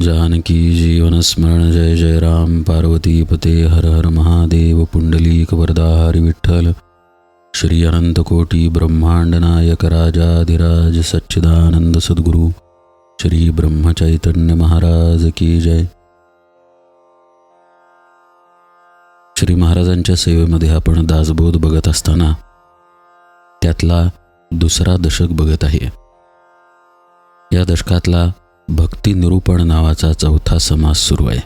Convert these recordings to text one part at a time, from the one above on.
जानकी जीवनस्मरण जय जय राम। पार्वती पते हर हर महादेव। पुंडलीक वरदा विठ्ठल। श्री अनंतकोटी ब्रह्मांड नायक राजाधिराज सच्चिदानंद सद्गुरु। श्री ब्रह्मचैतन्य महाराज की जय। श्री महाराजांच्या सेवेमध्ये आपण दासबोध बघत असताना त्यातला दुसरा दशक बघत आहे. या दशकातला भक्ती निरूपण नावाचा चौथा समास सुरू आहे.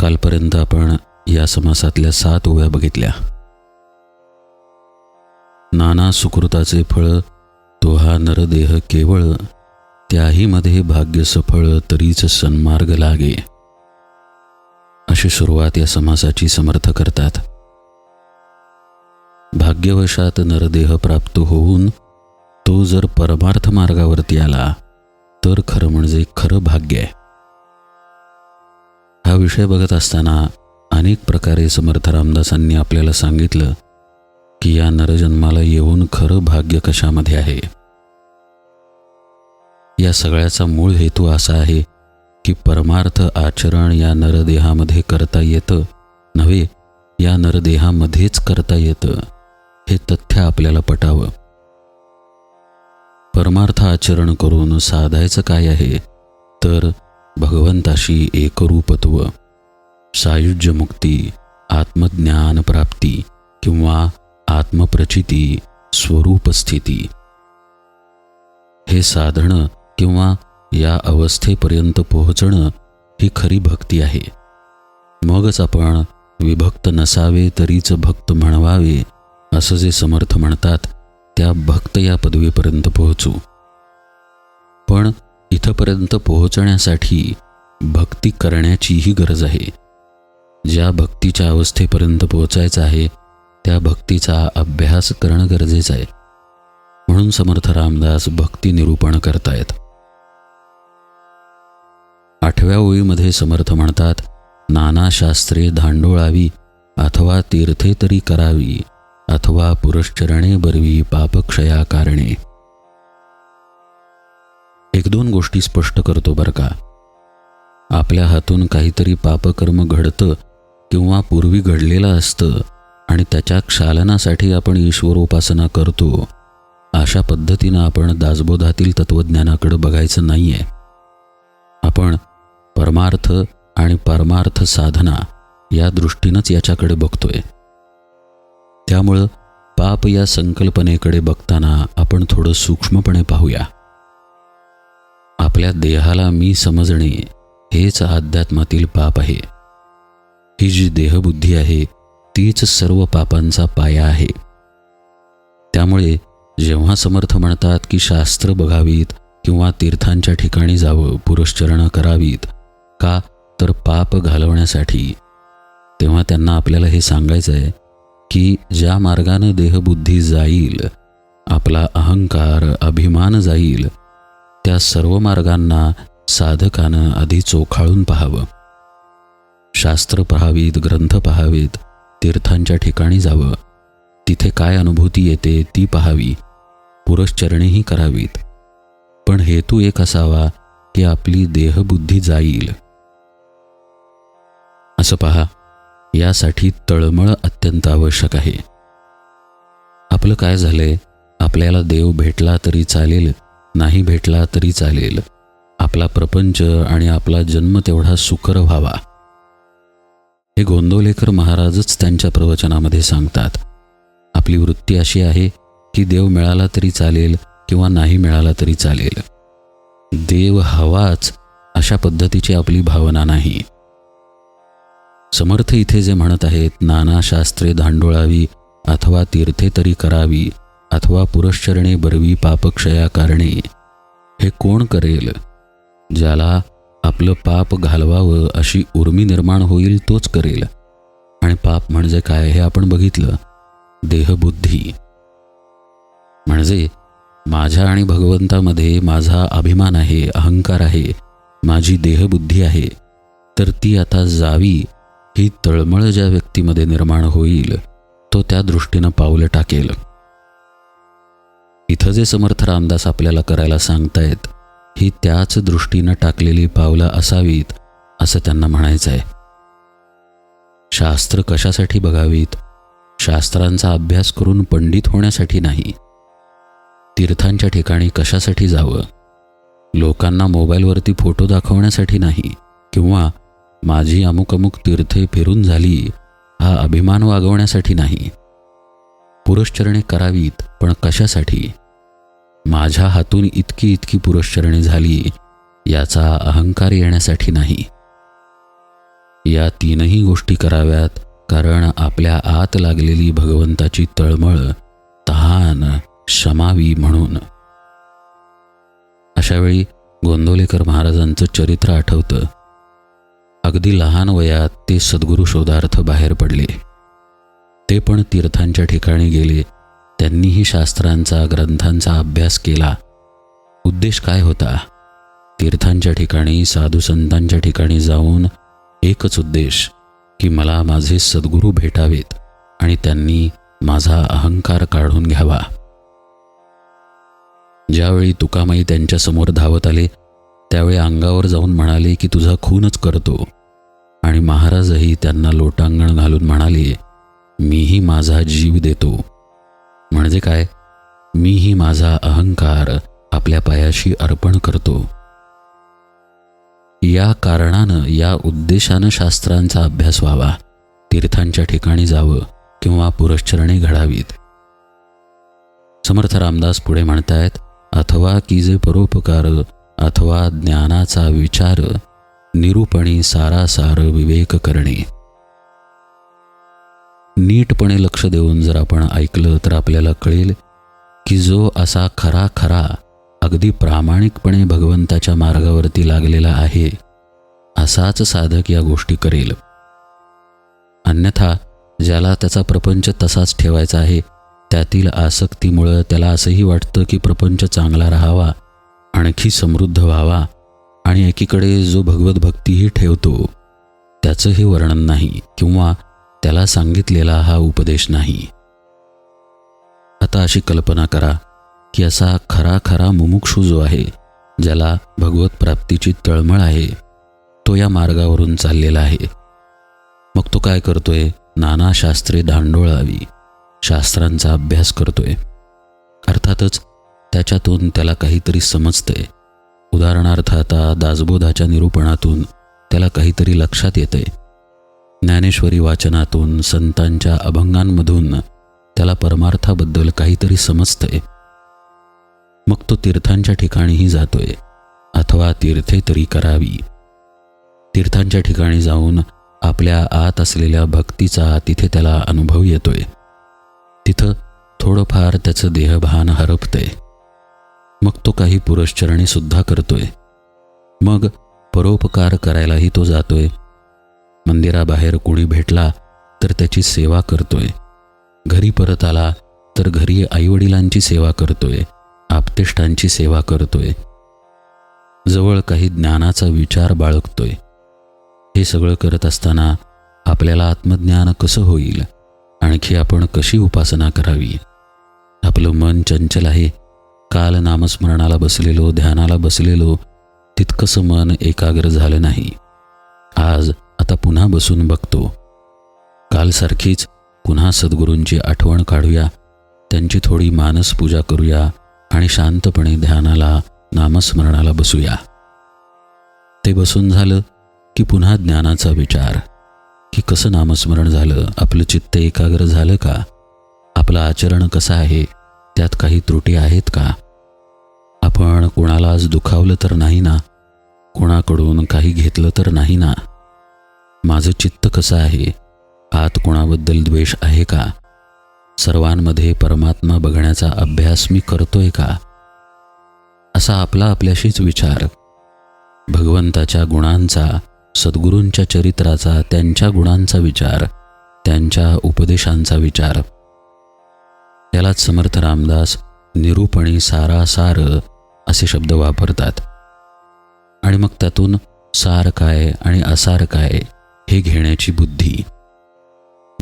कालपर्यंत आपण या समासातल्या सात ओव्या बघितल्या. नाना सुकृताचे फळ तो हा नरदेह केवळ त्याही मध्ये भाग्य सफळ तरीच सन्मार्ग लागे. अशी सुरुवात या समासाची समर्थ करतात. भाग्यवशात नरदेह प्राप्त होऊन तो जर परमार्थ मार्गावरती आला तर खरं म्हणजे खरं भाग्य आहे. हा विषय बघत असताना अनेक प्रकारे समर्थ रामदासांनी आपल्याला सांगितलं की या नरजन्माला येऊन खरं भाग्य कशामध्ये आहे? या सगळ्याचा मूळ हेतू असा आहे की परमार्थ आचरण या नरदेहामध्ये करता येतं नव्हे या नरदेहामध्येच करता येतं हे तथ्य आपल्याला पटावं. परमार्थ आचरण करून साधायचं काय आहे तर भगवंताशी एकरूपत्व सायुज्य मुक्ती आत्मज्ञान प्राप्ती किंवा आत्मप्रचिती स्वरूप स्थिती. हे साधणं किंवा या अवस्थेपर्यंत पोहोचणं ही खरी भक्ती आहे. मगच आपण विभक्त नसावे तरीच भक्त म्हणवावे असं जे समर्थ म्हणतात त्या भक्त या पदवीपर्यंत पोहोचू. पण इथंपर्यंत पोहोचण्यासाठी भक्ती करण्याचीही गरज आहे. ज्या भक्तीच्या अवस्थेपर्यंत पोहोचायचं आहे त्या भक्तीचा अभ्यास करणं गरजेचं आहे. म्हणून समर्थ रामदास भक्ती निरूपण करतायत. आठव्या ओळीमध्ये समर्थ म्हणतात नाना शास्त्रे धांडोळावी अथवा तीर्थे तरी करावी. अथवा पुरश्चरणे बरवी पापक्षया कारणे. एक दोन गोष्टी स्पष्ट करतो बरं का. आपल्या हातून काहीतरी पापकर्म घडतं किंवा पूर्वी घडलेलं असतं आणि त्याच्या क्षालनासाठी आपण ईश्वर उपासना करतो अशा पद्धतीनं आपण दासबोधातील तत्वज्ञानाकडे बघायचं नाही आहे आपण परमार्थ आणि परमार्थ साधना या दृष्टीनंच याच्याकडे बघतोय. त्यामुळं पाप या संकल्पनेकडे बघताना आपण थोडं सूक्ष्मपणे पाहूया. आपल्या देहाला मी समजणे हेच अध्यात्मातील पाप आहे. ही जी देहबुद्धी आहे तीच सर्व पापांचा पाया आहे. त्यामुळे जेव्हा समर्थ म्हणतात की शास्त्र बघावीत किंवा तीर्थांच्या ठिकाणी जावं पुरश्चरणं करावीत का तर पाप घालवण्यासाठी तेव्हा त्यांना आपल्याला हे सांगायचं आहे की ज्या मार्गानं देहबुद्धी जाईल आपला अहंकार अभिमान जाईल त्या सर्व मार्गांना साधकानं आधी चोखाळून पाहावं. शास्त्र पहावीत ग्रंथ पहावेत तीर्थांच्या ठिकाणी जावं. तिथे काय अनुभूती येते ती पहावी. पुरश्चरणेही करावीत. पण हेतू एक असावा की आपली देहबुद्धी जाईल. असं पहा. यासाठी तळमळ अत्यंत आवश्यक आहे. आपलं काय झालंय? आपल्याला देव भेटला तरी चालेल नाही भेटला तरी चालेल. आपला प्रपंच आणि आपला जन्म तेवढा सुकर व्हावा. हे गोंदवलेकर महाराजच त्यांच्या प्रवचनामध्ये सांगतात. आपली वृत्ती अशी आहे की देव मिळाला तरी चालेल किंवा नाही मिळाला तरी चालेल. देव हवाच अशा पद्धतीची आपली भावना नाही. समर्थ इथे जे म्हणत आहेत नाना शास्त्रे धांडोळावी अथवा तीर्थे तरी करावी अथवा पुरश्चरणे बरवी पापक्षया कारणे. हे कोण करेल? ज्याला आपलं पाप घालवावं अशी उर्मी निर्माण होईल तोच करेल. आणि पाप म्हणजे काय हे आपण बघितलं? देहबुद्धी. म्हणजे माझ्या आणि भगवंतामध्ये माझा अभिमान आहे अहंकार आहे माझी देहबुद्धी आहे तर ती आता जावी ही तळमळ ज्या व्यक्तीमध्ये निर्माण होईल तो त्या दृष्टीनं पावलं टाकेल. इथं जे समर्थ रामदास आपल्याला करायला सांगतायत ही त्याच दृष्टीनं टाकलेली पावलं असावीत असं त्यांना म्हणायचं आहे शास्त्र कशासाठी बघावीत? शास्त्रांचा अभ्यास करून पंडित होण्यासाठी नाही. तीर्थांच्या ठिकाणी कशासाठी जावं? लोकांना मोबाईलवरती फोटो दाखवण्यासाठी नाही किंवा माझी अमुक अमुक तीर्थे फिरून झाली हा अभिमान वागवण्यासाठी नाही. पुरश्चरणे करावीत पण कशासाठी? माझ्या हातून इतकी इतकी पुरश्चरणे झाली याचा अहंकार येण्यासाठी नाही. या तीनही गोष्टी कराव्यात कारण आपल्या आत लागलेली भगवंताची तळमळ तहान शमावी म्हणून. अशावेळी गोंदोलेकर महाराजांचं चरित्र आठवतं. अगदी लहान वयात ते सद्गुरू शोधार्थ बाहेर पडले. ते पण तीर्थांच्या ठिकाणी गेले. त्यांनीही शास्त्रांचा ग्रंथांचा अभ्यास केला. उद्देश काय होता? तीर्थांच्या ठिकाणी साधू संतांच्या ठिकाणी जाऊन एकच उद्देश की मला माझे सद्गुरू भेटावेत आणि त्यांनी माझा अहंकार काढून घ्यावा. ज्यावेळी तुकामाई त्यांच्यासमोर धावत आले त्यावेळी अंगावर जाऊन म्हणाले की तुझा खूनच करतो. आणि महाराजही त्यांना लोटांगण घालून म्हणाले मीही माझा जीव देतो. म्हणजे काय? मीही माझा अहंकार आपल्या पायाशी अर्पण करतो. या कारणानं या उद्देशानं शास्त्रांचा अभ्यास व्हावा तीर्थांच्या ठिकाणी जावं किंवा पुरश्चरणे घडावीत. समर्थ रामदास पुढे म्हणतायत अथवा की जे परोपकार अथवा ज्ञानाचा विचार निरूपणी सारासार विवेक करणे. नीटपणे लक्ष देऊन जर आपण ऐकलं तर आपल्याला कळेल की जो असा खरा खरा अगदी प्रामाणिकपणे भगवंताच्या मार्गावरती लागलेला आहे असाच साधक या गोष्टी करेल. अन्यथा ज्याला त्याचा प्रपंच तसाच ठेवायचा आहे त्यातील आसक्तीमुळं त्याला असंही वाटतं की प्रपंच चांगला राहावा आणखी समृद्ध व्हावा आणि एकीकडे जो भगवत भक्तीही ठेवतो त्याचं हे वर्णन नाही किंवा त्याला सांगितलेला हा उपदेश नाही. आता अशी कल्पना करा की असा खरा खरा मुमुक्षू जो आहे ज्याला भगवत प्राप्तीची तळमळ आहे तो या मार्गावरून चाललेला आहे. मग तो काय करतोय? नाना शास्त्रे दांडोळावी शास्त्रांचा अभ्यास करतोय. अर्थातच त्याच्यातून त्याला काहीतरी समजतंय उदाहरणार्थ आता दासबोधाच्या निरूपणातून त्याला काहीतरी लक्षात येते. ज्ञानेश्वरी वाचनातून संतांच्या अभंगांमधून त्याला परमार्थाबद्दल काहीतरी समजतंय मग तो तीर्थांच्या ठिकाणीही जातोय अथवा तीर्थे तरी करावी. तीर्थांच्या ठिकाणी जाऊन आपल्या आत असलेल्या भक्तीचा तिथे त्याला अनुभव येतोय. तिथं थोडंफार त्याचं देहभान हरपतंय मग तो काही पुरश्चरणी सुद्धा करतोय. मग परोपकार करायलाही तो जातोय. मंदिराबाहेर कुणी भेटला तर त्याची सेवा करतोय. घरी परत आला तर घरी आईवडिलांची सेवा करतोय आप्तेष्टांची सेवा करतोय. जवळ काही ज्ञानाचा विचार बाळगतोय. हे सगळं करत असताना आपल्याला आत्मज्ञान कसं होईल? आणखी आपण कशी उपासना करावी? आपलं मन चंचल आहे काल नामस्मरणाला बसलेलो ध्यानाला बसलेलो तितकंसं मन एकाग्र झालं नाही. आज आता पुन्हा बसून बघतो. कालसारखीच पुन्हा सद्गुरूंची आठवण काढूया त्यांची थोडी मानस पूजा करूया आणि शांतपणे ध्यानाला नामस्मरणाला बसूया. ते बसून झालं की पुन्हा ज्ञानाचा विचार की कसं नामस्मरण झालं आपलं चित्त एकाग्र झालं का? आपलं आचरण कसं आहे? त्यात काही त्रुटी आहेत का? आपण कोणाला आज दुखावलं तर नाही ना? कोणाकडून काही घेतलं तर नाही ना? माझं चित्त कसं आहे? आत कोणाबद्दल द्वेष आहे का? सर्वांमध्ये परमात्मा बघण्याचा अभ्यास मी करतोय का? असा आपला आपल्याशीच विचार. भगवंताच्या गुणांचा सद्गुरूंच्या चरित्राचा त्यांच्या गुणांचा विचार त्यांच्या उपदेशांचा विचार. त्यालाच समर्थ रामदास निरूपणी सारासार असे शब्द वापरतात. आणि मग त्यातून सार काय आणि असार काय हे घेण्याची बुद्धी.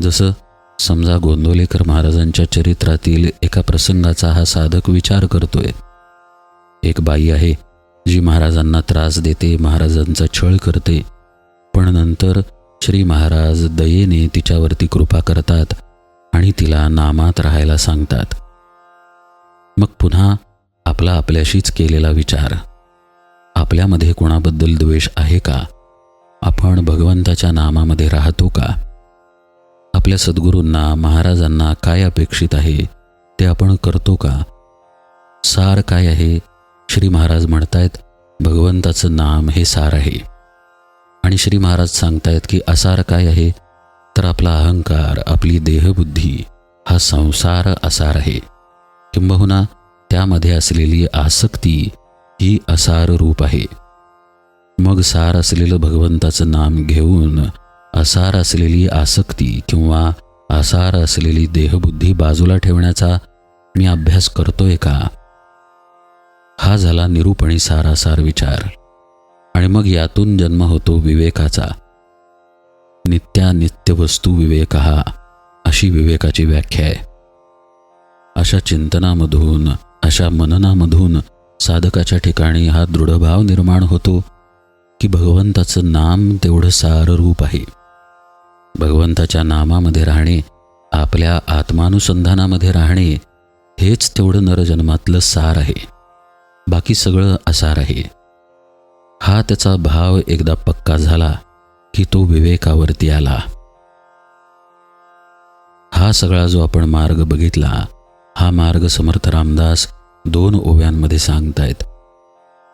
जसं समजा गोंदवलेकर महाराजांच्या चरित्रातील एका प्रसंगाचा हा साधक विचार करतोय. एक बाई आहे जी महाराजांना त्रास देते महाराजांचा छळ करते. पण नंतर श्री महाराज दयेने तिच्यावरती कृपा करतात. आणि तिला नामात राहायला सांगतात. मग पुन्हा आपला आपल्याशीच केलेला विचार. आपल्यामध्ये कोणाबद्दल द्वेष आहे का? आपण भगवंताच्या नामामध्ये राहतो का? आपल्या सद्गुरूंना महाराजांना काय अपेक्षित आहे? ते आपण करतो का? सार काय आहे? श्री महाराज म्हणतायत भगवंताचं नाम हे सार आहे. आणि श्री महाराज सांगतायत की असार काय आहे? तर आपला अहंकार आपली देहबुद्धी हा संसार असार आहे. किंबहुना त्यामध्ये असलेली आसक्ती ही असार रूप आहे. मग सार असलेलं भगवंताचं नाम घेऊन असार असलेली आसक्ती किंवा असार असलेली देहबुद्धी बाजूला ठेवण्याचा मी अभ्यास करतोय का? हा झाला निरूपणी सारासार विचार. आणि मग यातून जन्म होतो विवेकाचा. नित्यानित्य वस्तू विवेक हा अशी विवेकाची व्याख्या आहे. अशा चिंतनामधून अशा मननामधून साधकाच्या ठिकाणी हा दृढभाव निर्माण होतो की भगवंताचं नाम तेवढं सार रूप आहे. भगवंताच्या नामामध्ये राहणे आपल्या आत्मानुसंधानामध्ये राहणे हेच तेवढं नरजन्मातलं सार आहे. बाकी सगळं असार आहे. हा त्याचा भाव एकदा पक्का झाला की तो विवेकावरती आला. हा सगळा जो आपण मार्ग बघितला हा मार्ग समर्थ रामदास दोन ओव्यांमध्ये सांगतायत.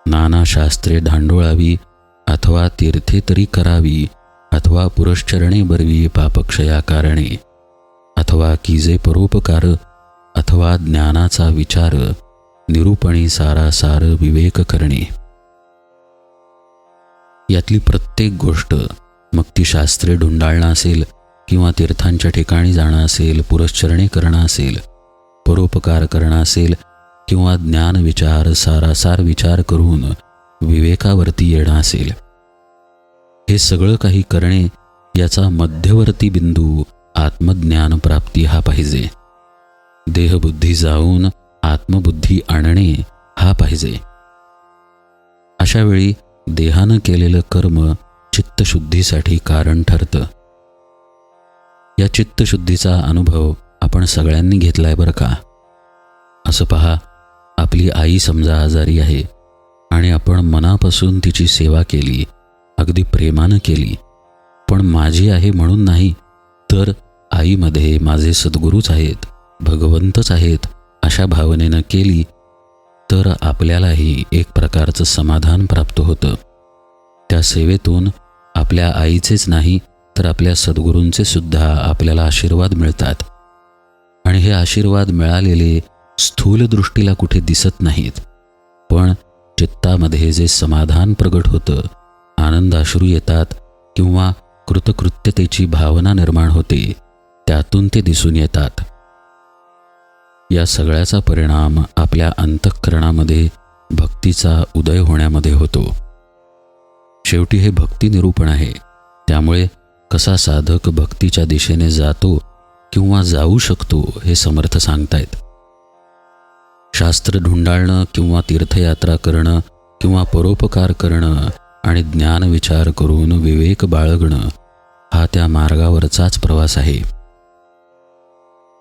नाना शास्त्रे धांडोळावी अथवा तीर्थे तरी करावी अथवा पुरश्चरणे बरवी पापक्षया कारणे अथवा कीजे परोपकार अथवा ज्ञानाचा विचार निरूपणी सारासार विवेक करणे. यातली प्रत्येक गोष्ट मग ती शास्त्रे ढुंडाळणं असेल किंवा तीर्थांच्या ठिकाणी जाणं असेल पुरश्चरणे करणं असेल परोपकार करणं असेल किंवा ज्ञान विचार सारासार विचार करून विवेकावरती येणं असेल. हे सगळं काही करणे याचा मध्यवर्ती बिंदू आत्मज्ञान प्राप्ती हा पाहिजे. देहबुद्धी जाऊन आत्मबुद्धी आणणे हा पाहिजे. अशावेळी देहानं केलेलं कर्म चित्तशुद्धीसाठी कारण ठरतं. या चित्तशुद्धीचा अनुभव आपण सगळ्यांनी घेतलाय बरं का? असं पहा आपली आई समजा आजारी आहे आणि आपण मनापासून तिची सेवा केली अगदी प्रेमानं केली पण माझी आहे म्हणून नाही तर आईमध्ये माझे सद्गुरूच आहेत भगवंतच आहेत अशा भावनेनं केली तर आपल्यालाही एक प्रकारचं समाधान प्राप्त होतं. त्या सेवेतून आपल्या आईचेच नाही तर आपल्या सद्गुरूंचे सुद्धा आपल्याला आशीर्वाद मिळतात. आणि हे आशीर्वाद मिळालेले स्थूल दृष्टीला कुठे दिसत नाहीत. पण चित्तामध्ये जे समाधान प्रगट होतं आनंदाश्रू येतात किंवा कृतकृत्यतेची भावना निर्माण होते त्यातून ते दिसून येतात. या सगळ्याचा परिणाम आपल्या अंतःकरणामध्ये भक्तीचा उदय होण्यामध्ये होतो. शेवटी हे भक्ती निरूपण आहे. त्यामुळे कसा साधक भक्तीच्या दिशेने जातो किंवा जाऊ शकतो हे समर्थ सांगतायत. शास्त्र ढुंडाळणं किंवा तीर्थयात्रा करणं किंवा परोपकार करणं आणि ज्ञान विचार करून विवेक बाळगणं हा त्या मार्गावरचाच प्रवास आहे.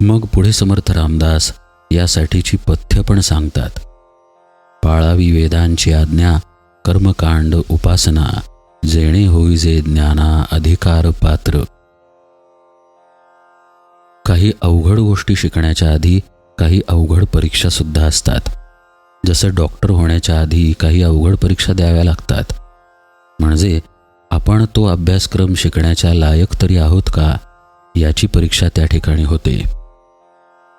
मग पुढे समर्थ रामदास यासाठीची पथ्य पण सांगतात. पाळावी वेदांची आज्ञा कर्मकांड उपासना जेणे होईजे ज्ञाना अधिकार पात्र. काही अवघड गोष्टी शिकण्याच्या आधी काही अवघड परीक्षा सुद्धा असतात. जसं डॉक्टर होण्याच्या आधी काही अवघड परीक्षा द्याव्या लागतात. म्हणजे आपण तो अभ्यासक्रम शिकण्याच्या लायक तरी आहोत का याची परीक्षा त्या ठिकाणी होते.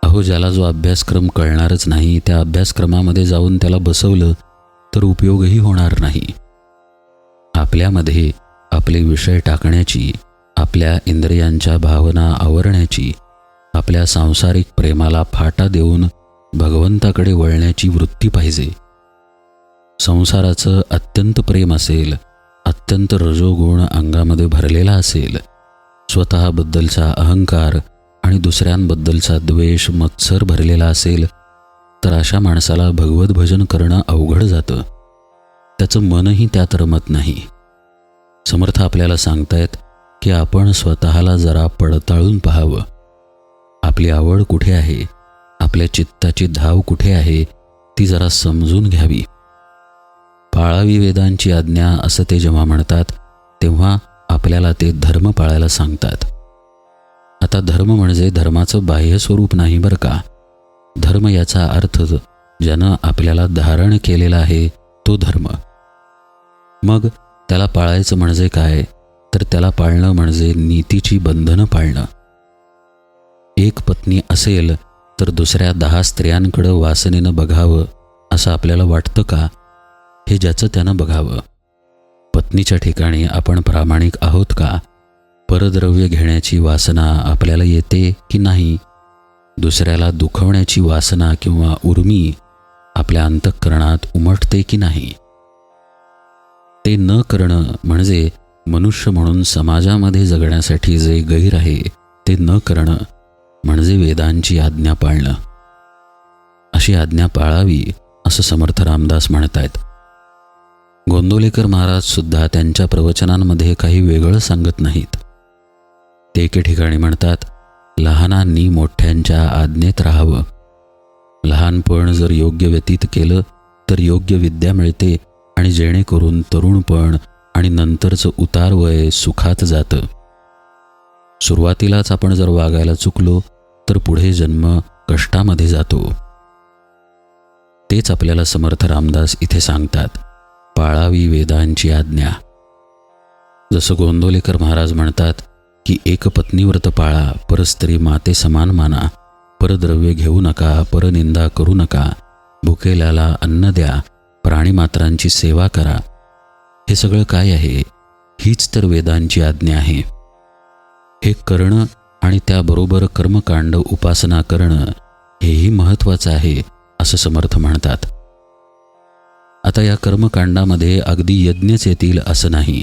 अहो ज्याला जो अभ्यासक्रम कळणारच नाही त्या अभ्यासक्रमामध्ये जाऊन त्याला बसवलं तर उपयोगही होणार नाही. आपल्यामध्ये आपले विषय टाकण्याची आपल्या इंद्रियांच्या भावना आवरण्याची आपल्या सांसारिक प्रेमाला फाटा देऊन भगवंताकडे वळण्याची वृत्ती पाहिजे. संसाराचं अत्यंत प्रेम असेल अत्यंत रजोगुण अंगामध्ये भरलेला असेल स्वतःबद्दलचा अहंकार आणि दुसऱ्यांबद्दलचा द्वेष मत्सर भरलेला असेल तर अशा माणसाला भगवत भजन करणं अवघड जातं. त्याचं मनही त्यात रमत नाही. समर्थ आपल्याला सांगतायत की आपण स्वतःला जरा पडताळून पाहावं. आपली आवड कुठे आहे? आपल्या चित्ताची धाव कुठे आहे? ती जरा समजून घ्यावी. पाळावी वेदांची आज्ञा असं ते जेव्हा म्हणतात तेव्हा आपल्याला ते धर्म पाळायला सांगतात. आता धर्म म्हणजे धर्माचं बाह्य स्वरूप नाही बरं का? धर्म याचा अर्थ ज्यानं आपल्याला धारण केलेला आहे तो धर्म. मग त्याला पाळायचं म्हणजे काय? तर त्याला पाळणं म्हणजे नीतीची बंधनं पाळणं. एक पत्नी असेल तर दुसऱ्या दहा स्त्रियांकडं वासनेनं बघावं असं आपल्याला वाटतं का? हे ज्याचं त्यानं बघावं. पत्नीच्या ठिकाणी आपण प्रामाणिक आहोत का? परद्रव्य घेण्याची वासना आपल्याला येते की नाही? दुसऱ्याला दुखवण्याची वासना किंवा उर्मी आपल्या अंतःकरणात उमटते की नाही? ते न करणं म्हणजे मनुष्य म्हणून समाजामध्ये जगण्यासाठी जे गैर आहे ते न करणं म्हणजे वेदांची आज्ञा पाळणं. अशी आज्ञा पाळावी असं समर्थ रामदास म्हणतायत. गोंदोलेकर महाराज सुद्धा त्यांच्या प्रवचनांमध्ये काही वेगळं सांगत नाहीत. ते एके ठिकाणी म्हणतात लहानांनी मोठ्यांच्या आज्ञेत राहावं. लहानपण जर योग्य व्यतीत केलं तर योग्य विद्या मिळते आणि जेणेकरून तरुणपण आणि नंतरचं उतार वय सुखात जातं. सुरुवातीलाच आपण जर वागायला चुकलो तर पुढे जन्म कष्टामध्ये जातो. तेच आपल्याला समर्थ रामदास इथे सांगतात. पाळावी वेदांची आज्ञा. जसं गोंदोलेकर महाराज म्हणतात की एक पत्नीव्रत पाळा परस्त्री माते समान माना परद्रव्य घेऊ नका परनिंदा करू नका भुकेल्याला अन्न द्या प्राणीमात्रांची सेवा करा. हे सगळं काय आहे? हीच तर वेदांची आज्ञा आहे. हे करणं आणि त्याबरोबर कर्मकांड उपासना करणं हेही महत्त्वाचं आहे असं समर्थ म्हणतात. आता या कर्मकांडामध्ये अगदी यज्ञच येतील असं नाही.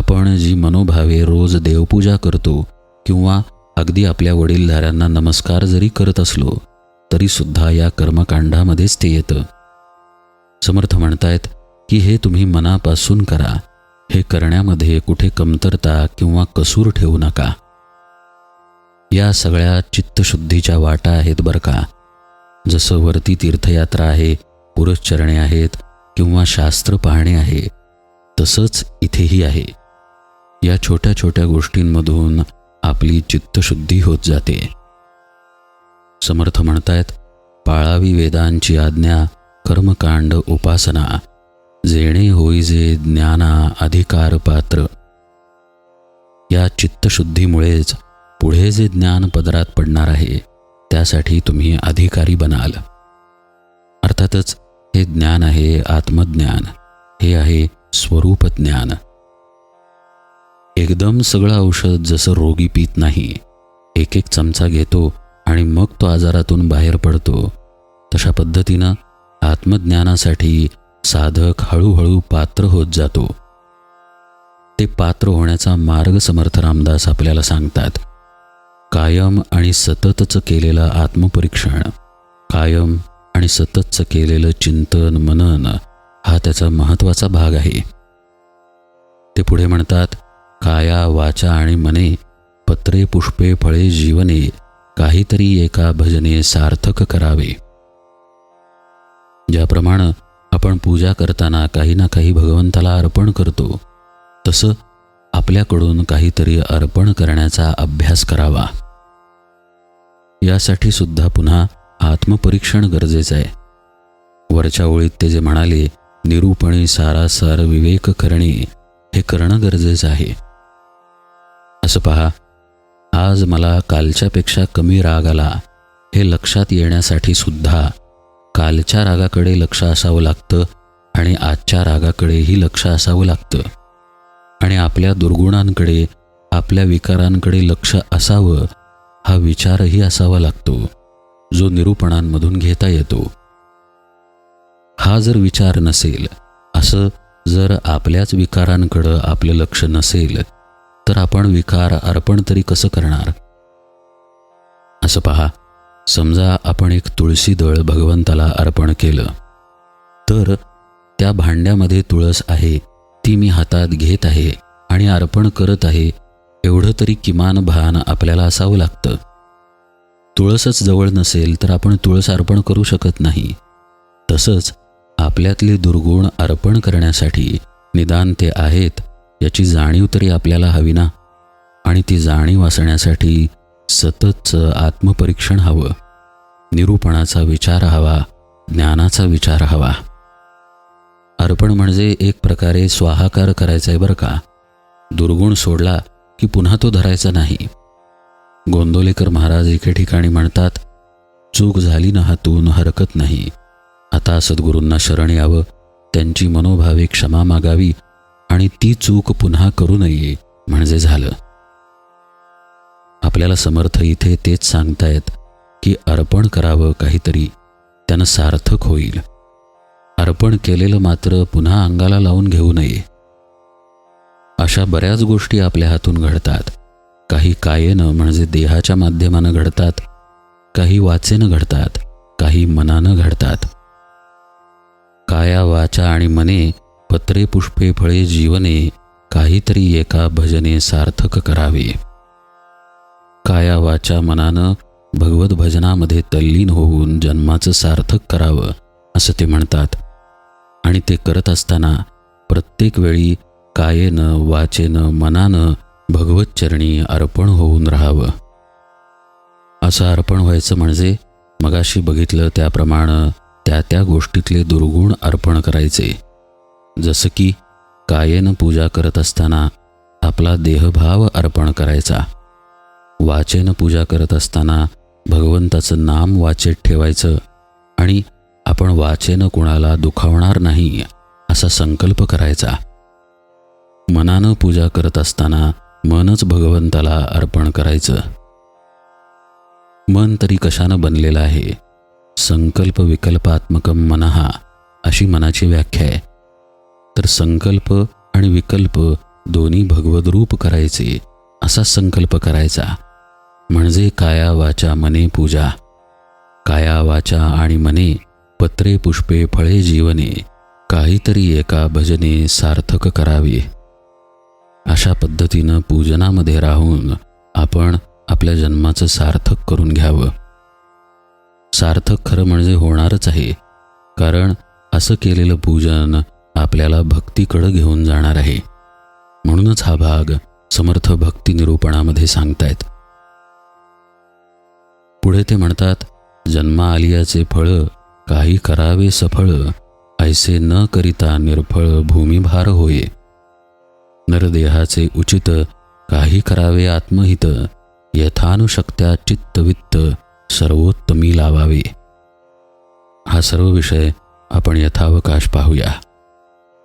आपण जी मनोभावे रोज देवपूजा करतो किंवा अगदी आपल्या वडीलधाऱ्यांना नमस्कार जरी करत असलो तरीसुद्धा या कर्मकांडामध्येच ते येतं. समर्थ म्हणतायत की हे तुम्ही मनापासून करा. हे करण्यामध्ये कुठे कमतरता किंवा कसूर ठेवू नका. या सगळ्या चित्तशुद्धीच्या वाटा आहेत बरं का. जसं वरती तीर्थयात्रा आहे पुरश्चरणे आहेत किंवा शास्त्र पाहणे आहे तसंच इथेही आहे. या छोट्या छोट्या गोष्टींमधून आपली चित्तशुद्धी होत जाते. समर्थ म्हणतायत पाळावी वेदांची आज्ञा कर्मकांड उपासना जेणे होईजे ज्ञाना अधिकार पात्र. या चित्तशुद्धीमुळेच पुढे जे ज्ञान पदरात पडणार आहे त्यासाठी तुम्ही अधिकारी बनाल. अर्थातच हे ज्ञान आहे आत्मज्ञान हे आहे स्वरूप ज्ञान एकदम सगळं औषध जसं रोगी पित नाही एक एक चमचा घेतो आणि मग तो आजारातून बाहेर पडतो. तशा पद्धतीनं आत्मज्ञानासाठी साधक हळूहळू पात्र होत जातो. ते पात्र होण्याचा मार्ग समर्थ रामदास आपल्याला सांगतात. कायम आणि सततच केलेलं आत्मपरीक्षण कायम आणि सततचं केलेलं चिंतन मनन हा त्याचा महत्त्वाचा भाग आहे. ते पुढे म्हणतात काया वाचा आणि मने पत्रे पुष्पे फळे जीवने काहीतरी एका भजने सार्थक करावे. ज्याप्रमाणे आपण पूजा करताना काही ना काही भगवंताला अर्पण करतो तसं आपल्याकडून काहीतरी अर्पण करण्याचा अभ्यास करावा. यासाठी सुद्धा पुन्हा आत्मपरीक्षण गरजेचं आहे. वरच्या ओळीत ते जे म्हणाले निरूपणे सारासार विवेक करणे हे करणं गरजेचं आहे. असं पहा. आज मला कालच्यापेक्षा कमी राग आला. हे लक्षात येण्यासाठी सुद्धा कालच्या रागाकडे लक्ष असावं लागतं आणि आजच्या रागाकडेही लक्ष असावं लागतं. आणि आपल्या दुर्गुणांकडे आपल्या विकारांकडे लक्ष असावं हा विचारही असावा लागतो जो निरूपणांमधून घेता येतो. हा जर विचार नसेल असं जर आपल्याच विकारांकडं आपलं लक्ष नसेल तर आपण विकार अर्पण तरी कसं करणार? असं पहा. समजा आपण एक तुळशी दळ भगवंताला अर्पण केलं. तर त्या भांड्यामध्ये तुळस आहे ती मी हातात घेत आहे आणि अर्पण करत आहे एवढं तरी किमान भान आपल्याला असावं लागतं. तुळसच जवळ नसेल तर आपण तुळस अर्पण करू शकत नाही. तसंच आपल्यातले दुर्गुण अर्पण करण्यासाठी निदान ते आहेत याची जाणीव तरी आपल्याला हवी ना? आणि ती जाणीव असण्यासाठी सततचं आत्मपरीक्षण हवं. निरूपणाचा विचार हवा ज्ञानाचा विचार हवा. अर्पण म्हणजे एक प्रकारे स्वाहाकार करायचा आहे बरं का? दुर्गुण सोडला की पुन्हा तो धरायचा नाही. गोंदोलेकर महाराज एके ठिकाणी म्हणतात चूक झाली ना हातून हरकत नाही. आता सद्गुरूंना शरण यावं त्यांची मनोभावे क्षमा मागावी आणि ती चूक पुन्हा करू नये म्हणजे झालं. आपल्याला समर्थ इथे तेच सांगतायत की अर्पण करावं काहीतरी त्यानं सार्थक होईल. अर्पण केलेलं मात्र पुन्हा अंगाला लावून घेऊ नये. अशा बऱ्याच गोष्टी आपल्या हातून घडतात. काही कायेनं म्हणजे देहाच्या माध्यमानं घडतात काही वाचेनं घडतात काही मनानं घडतात. काया वाचा आणि मने पत्रे पुष्पे फळे जीवने काहीतरी एका भजने सार्थक करावे. काया वाचा मनानं भगवत भजनामध्ये तल्लीन होऊन जन्माचं सार्थक करावं असं ते म्हणतात. आणि ते करत असताना प्रत्येक वेळी कायेनं वाचेनं मनानं भगवत चरणी अर्पण होऊन राहावं. असं अर्पण व्हायचं म्हणजे मगाशी बघितलं त्याप्रमाणे त्या त्या गोष्टीतले दुर्गुण अर्पण करायचे. जसं की कायेनं पूजा करत असताना आपला देहभाव अर्पण करायचा. वाचेनं पूजा करत असताना भगवंताचं नाम वाचेत ठेवायचं आणि आपण वाचेनं कुणाला दुखावणार नाही असा संकल्प करायचा. मनानं पूजा करत असताना मनच भगवंताला अर्पण करायचं. मन तरी कशानं बनलेलं आहे? संकल्प विकल्पात्मकम मनहा अशी मनाची व्याख्या आहे. तर संकल्प आणि विकल्प दोन्ही भगवद्रूप रूप करायचे असा संकल्प करायचा. म्हणजे काया वाचा मने पूजा. काया वाचा आणि मने पत्रे पुष्पे फळे जीवने काहीतरी एका भजने सार्थक करावे. अशा पद्धतीनं पूजनामध्ये राहून आपण आपल्या जन्माचं सार्थक करून घ्यावं. सार्थक खरं म्हणजे होणारच आहे. कारण असं केलेलं पूजन आपल्याला भक्तीकडं घेऊन जाणार आहे. म्हणूनच हा भाग समर्थ भक्ती निरूपणामध्ये सांगतायत. पुढे ते म्हणतात जन्मा आलियाचे फळ काही करावे सफळ ऐसे न करिता निर्फळ भूमिभार होये. नरदेहाचे उचित काही करावे आत्महित यथानुशक्त्या चित्तवित्त सर्वोत्तमी लावावे. हा सर्व विषय आपण यथावकाश पाहूया.